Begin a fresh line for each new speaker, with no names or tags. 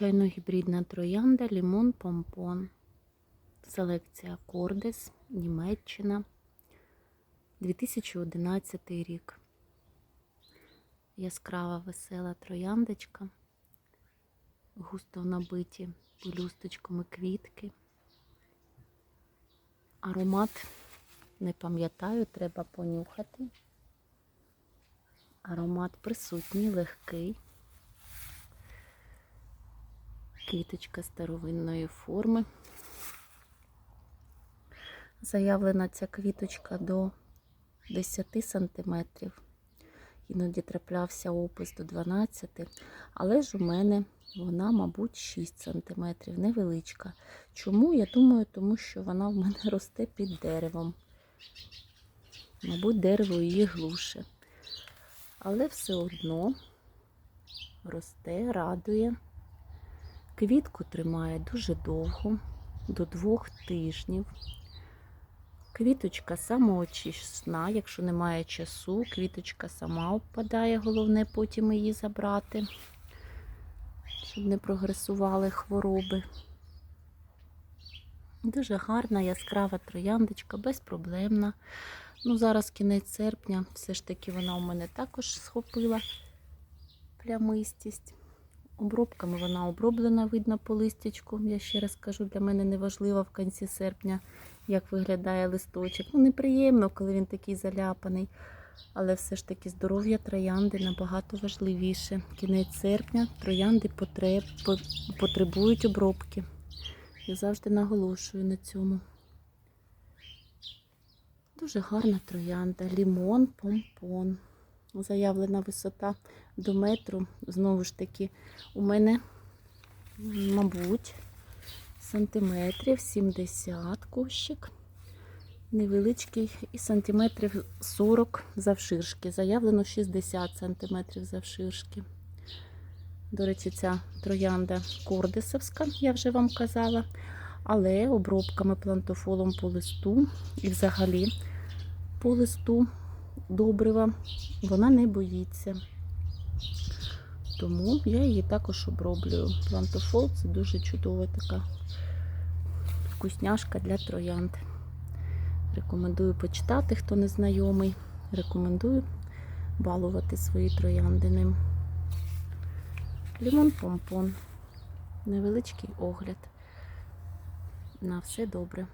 Незвичайно гібридна троянда Лімон Помпон. Селекція Кордес, Німеччина. 2011 рік. Яскрава весела трояндочка. Густо набиті пелюсточками квітки. Аромат не пам'ятаю, треба понюхати. Аромат присутній, легкий. Квіточка старовинної форми. Заявлена ця квіточка до 10 сантиметрів. Іноді траплявся опис до 12, але ж у мене вона, мабуть, 6 сантиметрів, невеличка. Чому? Я думаю, тому що вона в мене росте під деревом. Мабуть, дерево її глуше. Але все одно росте, радує. Квітку тримає дуже довго, до двох тижнів. Квіточка самоочисна, якщо немає часу, квіточка сама впадає, головне потім її забрати, щоб не прогресували хвороби. Дуже гарна, яскрава трояндочка, безпроблемна. Ну, зараз кінець серпня, все ж таки вона у мене також схопила плямистість. Обробками вона оброблена, видно по листячку. Я ще раз кажу, для мене не важливо в кінці серпня, як виглядає листочок. Ну, неприємно, коли він такий заляпаний. Але все ж таки здоров'я троянди набагато важливіше. Кінець серпня троянди потреб, потребують обробки. Я завжди наголошую на цьому. Дуже гарна троянда. Лімон, помпон. Заявлена висота до метру. Знову ж таки, у мене, мабуть, сантиметрів 70 кущик. Невеличкий і сантиметрів 40 завширшки. Заявлено 60 сантиметрів завширшки. До речі, ця троянда кордисовська, я вже вам казала. Але обробками плантофолом по листу і взагалі по листу добрива вона не боїться. Тому я її також оброблюю. Плантофол це дуже чудова така вкусняшка для троянд. Рекомендую почитати, хто не знайомий. Рекомендую балувати свої троянди ним. Лімон помпон. Невеличкий огляд. На все добре.